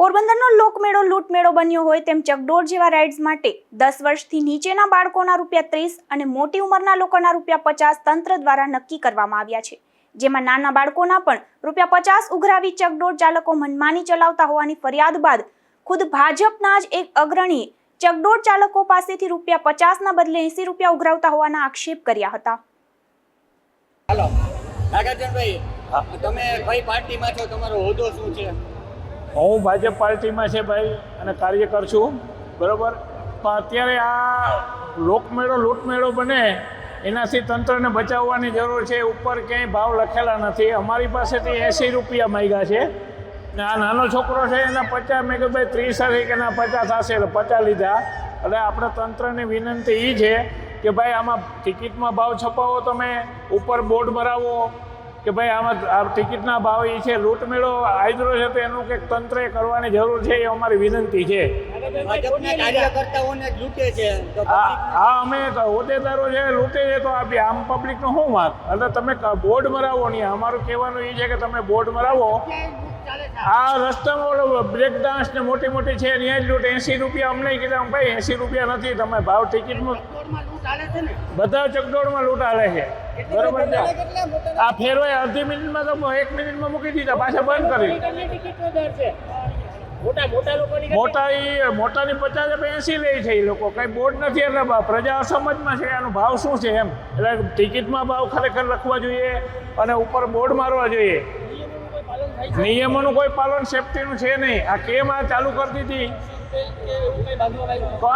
પોરબંદરનો લોકમેળો લૂંટમેળો બન્યો હોય તેમ ચકડોળ જેવા રાઇડ્સ માટે દસ વર્ષથી નીચેના બાળકોના રૂપિયા ત્રીસ અને મોટી ઉંમરના લોકોના રૂપિયા પચાસ તંત્ર દ્વારા નક્કી કરવામાં આવ્યા છે. જેમાં નાના બાળકોના પણ રૂપિયા પચાસ ઉઘરાવી ચકડોળ ચાલકો મનમાની ચલાવતા હોવાની ફરિયાદ બાદ ખુદ ભાજપના જ એક અગ્રણીએ ચકડોળ ચાલકો પાસેથી રૂપિયા પચાસના બદલે એંસી રૂપિયા ઉઘરાવતા હોવાના આક્ષેપ કર્યા હતા. હાલો. નાગાર્જુનભાઈ તમે કઈ પાર્ટીમાં છો? તમારો હોદ્દો શું છે? હું ભાજપ પાર્ટીમાં છે ભાઈ અને કાર્યકર છું, બરોબર? પણ અત્યારે આ લોકમેળો, લૂંટમેળો બને, એનાથી તંત્રને બચાવવાની જરૂર છે, ઉપર ક્યાંય ભાવ લખેલા નથી. અમારી પાસેથી એંસી રૂપિયા માંગ્યા છે. ને આ નાનો છોકરો છે, એના પચાસ મેં કીધું, ભાઈ, ત્રીસ હશે કે ના, પચાસ હશે, એટલે પચાસ લીધા. એટલે આપણે તંત્રની વિનંતી એ છે કે, ભાઈ, આમાં ટિકિટમાં ભાવ છપાવો તમે, ઉપર બોર્ડ મરાવો કે ભાઈ આમાં આ ટિકિટના ભાવ એ છે લૂંટમેળો આદરો છે તો એનું કંઈક તંત્રએ કરવાની જરૂર છે એ અમારી વિનંતી છે. હા અમે હોદ્દેદારો છે લૂંટે છે તો આપી આમ પબ્લિકનો શું વાત? એટલે તમે બોર્ડ મરાવો નહીં અમારું કહેવાનું એ છે કે તમે બોર્ડ મરાવો. આ રસ્તામાં બ્રેક ડાન્સ ને મોટી મોટી છે ત્યાં જ લૂંટ. એંસી રૂપિયા અમને કીધા ભાઈ એંસી રૂપિયા નથી તમે ભાવ ટિકિટમાં બધા ચકડોળમાં લૂંટ હાલે છે. બરોબર છે. આ ફેરવાય અડધી મિનિટમાં તો એક મિનિટમાં મૂકી દીધા પાછા બંધ કરી. મોટા મોટાની પચાસ રૂપિયા એસી લે છે એ લોકો. કઈ બોર્ડ નથી એટલે પ્રજા અસમજમાં છે આનો ભાવ શું છે એમ. એટલે ટિકિટમાં ભાવ ખરેખર લખવા જોઈએ અને ઉપર બોર્ડ મારવા જોઈએ. નિયમોનું કોઈ પાલન સેફટીનું છે નહીં. આ કેમ આ ચાલુ કરી દીધી?